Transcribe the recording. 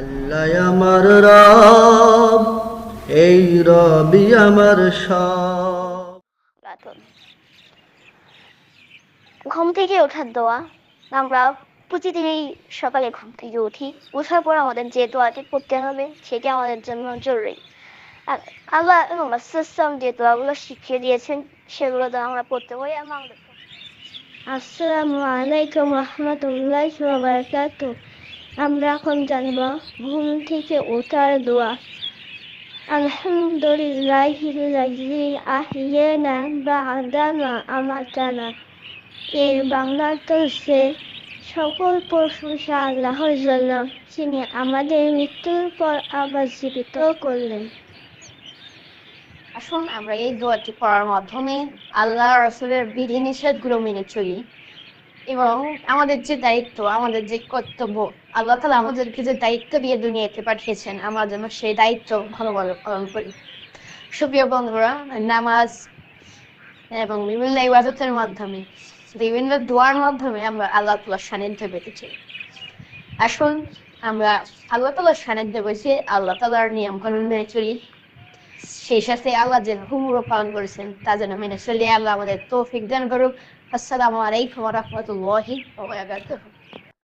আল্লাহ আমার রব, এই রবি আমার সব। ঘুম থেকে ওঠার দোয়া। আমরা প্রতিদিনই সকালে ঘুম থেকে উঠি। ওঠার পর আমাদের যে দোয়াটি পড়তে হবে, সেটি আমাদের জন্য জরুরি। আল্লাহ এবং সিস্টেম যে দোয়াগুলো শিখিয়ে দিয়েছেন, সেগুলো তো আমরা পড়তে পারি। এবং আসসালামু আলাইকুম রহমতুল্লাহ বারাকাতু আমরা এখন জানব ঘুম থেকে ওঠার দোয়া। আলহামদুলিল্লাহিল্লাযী আহিয়ানা বা'দামা আমাতানা। এর বাংলা হচ্ছে সকল প্রশংসা আল্লাহর জন্য যিনি আমাদের মৃত্যুর পর আবার জীবিত করলেন। আসুন আমরা এই দোয়াটি পড়ার মাধ্যমে আল্লাহ রসুলের বিধি নিষেধগুলো মেনে চলি। এবং আমাদের যে দায়িত্ব, আমাদের যে কর্তব্য, আল্লাহ তালা আমাদেরকে যে দায়িত্ব দিয়ে দুনিয়াতে পাঠিয়েছেন, আমরা যেন সেই দায়িত্ব ভালোভাবে পালন করি। সুপ্রিয় বন্ধুরা, নামাজ এবং বিভিন্ন ইবাদতের মাধ্যমে, বিভিন্ন দোয়ার মাধ্যমে আমরা আল্লাহ তালার সান্নিধ্য পেতে চাই। আসুন, আমরা আল্লাহ তালার সান্নিধ্য বসে আল্লাহ তালার নিয়ম কানুন মেনে চলি। সেই সাথে আল্লাহ যেন হুমুরও পালন করেছেন, তা যেন মেনে চলে। আল্লাহ আমাদের তৌফিক দান করুক। আসসালামু আলাইকুম রহমতুল্লাহি